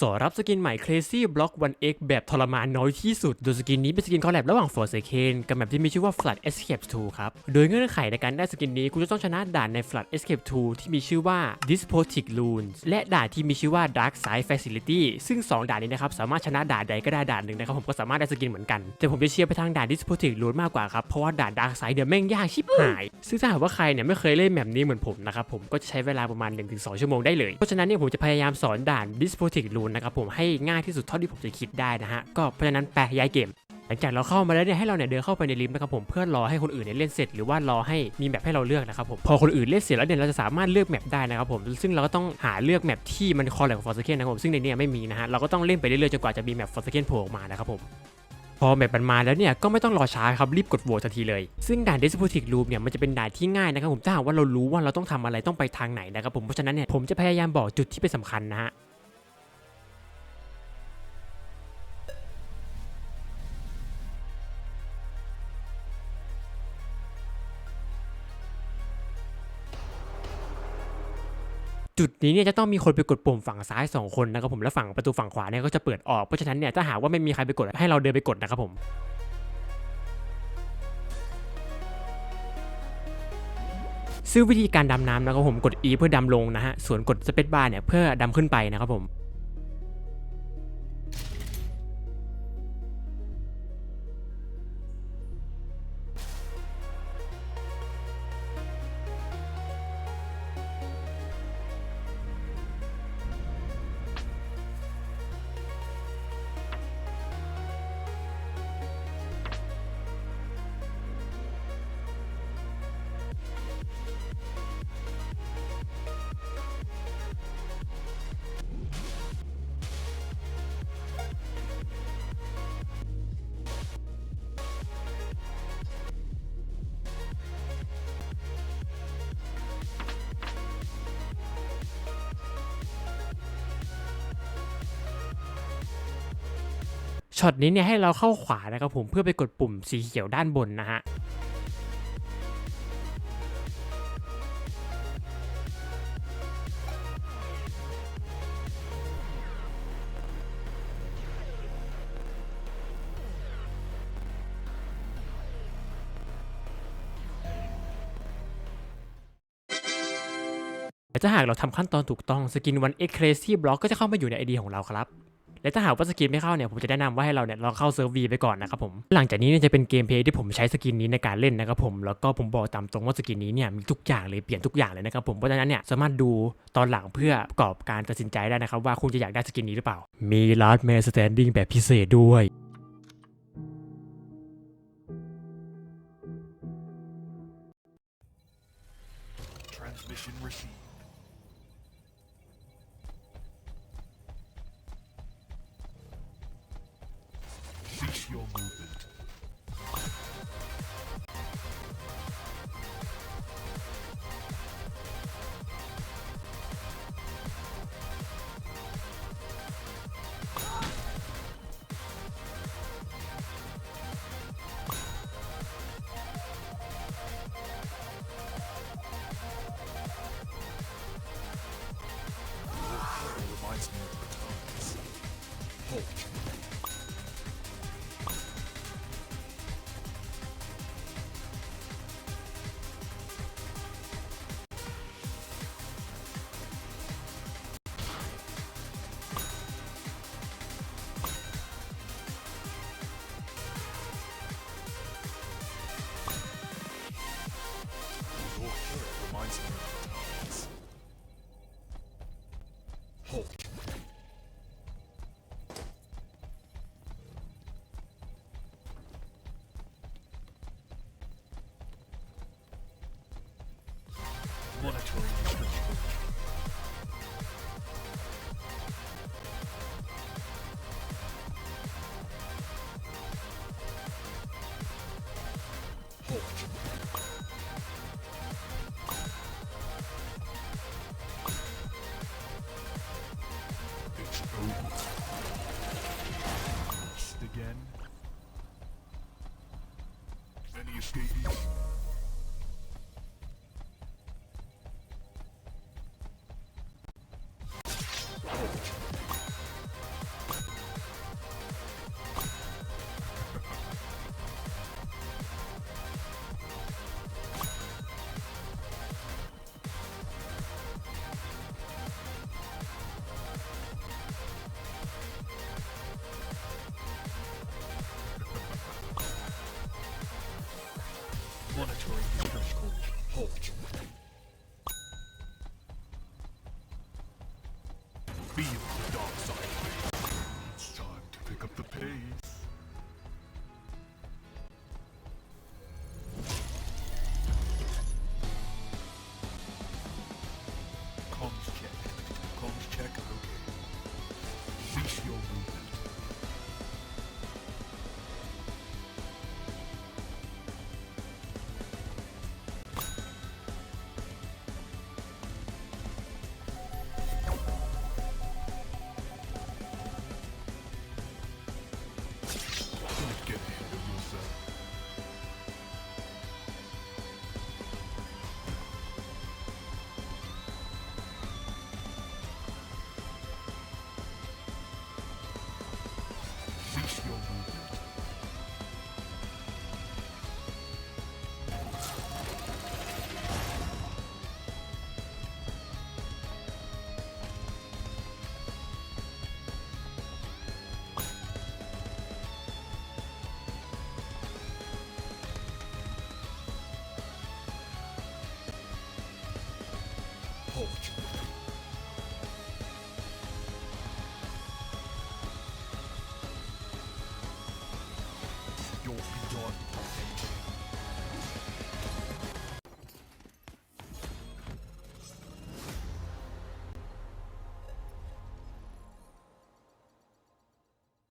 สอรับสกินใหม่ Crazy Block 1X แบบทรมานน้อยที่สุด โดยสกินนี้เป็นสกินคอลแลบระหว่าง Forsaken กับแมปที่มีชื่อว่า Flood Escape 2 ครับ โดยเงื่อนไขในการได้สกินนี้คุณจะต้องชนะด่านใน Flood Escape 2 ที่มีชื่อว่า Despotic Runes และด่านที่มีชื่อว่า Dark Side Facility ซึ่ง 2 ด่านนี้นะครับสามารถชนะด่านใดก็ได้ด่านหนึ่งนะครับผมก็สามารถได้สกินเหมือนกัน แต่ผมจะเชียร์ไปทางด่าน Despotic Rune มากกว่าครับเพราะว่าด่าน Dark Side เดี๋ยวแม่งยากชิบหาย ซึ่งถ้าหากว่าใครเนี่ยไม่เคยเล่นแมปนี้เหมือนผมนะครับผมก็จะใช้เวลาประมาณ 1-2 ชั่วโมงได้เลยเพราะฉะนั้นเนี่ยผมจะพยายามสอนด่าน Despotic Rune นะครับผมให้ง่ายที่สุดเท่าที่ผมจะคิดได้นะฮะก็เพราะฉะนั้นแปลย้ายเกมหลังจากเราเข้ามาแล้วเนี่ยให้เราเนี่ยเดินเข้าไปในลิฟต์นะครับผมเพื่อรอให้คนอื่นเนี่ยเล่นเสร็จหรือว่ารอให้มีแมปให้เราเลือกนะครับผมพอคนอื่นเล่นเสร็จแล้วเนี่ยเราจะสามารถเลือกแมปได้นะครับผมซึ่งเราก็ต้องหาเลือกแมปที่มันคอลแลบกับฟอร์สเคนนะครับผมซึ่งในนี้ไม่มีนะฮะเราก็ต้องเล่นไปเรื่อยๆจนกว่าจะมีแมปฟอร์สเคนโผล่ออกมานะครับผมพอแมปมันมาแล้วเนี่ยก็ไม่ต้องรอช้าครับรีบกดโหวตทันทีเลย ซึ่งด่าน d e s p o t i c Loop เนี่ยมันจะเป็นด่านที่ง่ายนะครับผมถ้าหากว่าเรารู้ว่าเราต้องทำอะไรต้องไปทางไหนนะครับผมเพราะฉะนั้นเนี่ยผมจะพยายามบอกจุดที่เป็นสำคัญนะฮะ จุดนี้เนี่ยจะต้องมีคนไปกดปุ่มฝั่งซ้าย 2 คนนะครับผมและฝั่งประตูฝั่งขวาเนี่ยก็จะเปิดออกเพราะฉะนั้นเนี่ยถ้าหากว่าไม่มีใครไปกดให้เราเดินไปกดนะครับผมซึ่งวิธีการดำน้ำนะครับผมกด E เพื่อดำลงนะฮะส่วนกดสเปซบาร์เนี่ยเพื่อดำขึ้นไปนะครับผม ช็อตนี้เนี่ยให้เราเข้าขวานะครับผมเพื่อไปกดปุ่มสีเขียวด้านบนนะฮะและถ้าหากเราทำขั้นตอนถูกต้องสกินวัน X Crazy Block ก็จะเข้ามาอยู่ใน ID ของเราครับ และถ้าหากว่าสกินไม่เข้าเนี่ยผมจะแนะนำว่าให้เราเนี่ยลองเข้าเซิร์ฟวีไปก่อนนะครับผมหลังจากนี้เนี่ยจะเป็นเกมเพลย์ที่ผมใช้สกินนี้ในการเล่นนะครับผมแล้วก็ผมบอกตามตรงว่าสกินนี้เนี่ยมีทุกอย่างเลยเปลี่ยนทุกอย่างเลยนะครับผมเพราะฉะนั้นเนี่ยสามารถดูตอนหลังเพื่อประกอบการตัดสินใจได้นะครับว่าคุณจะอยากได้สกินนี้หรือเปล่า มี Last Man Standing แบบพิเศษด้วย your movement. Reminds me of the times. monitoring infrastructure. again. Any escapees?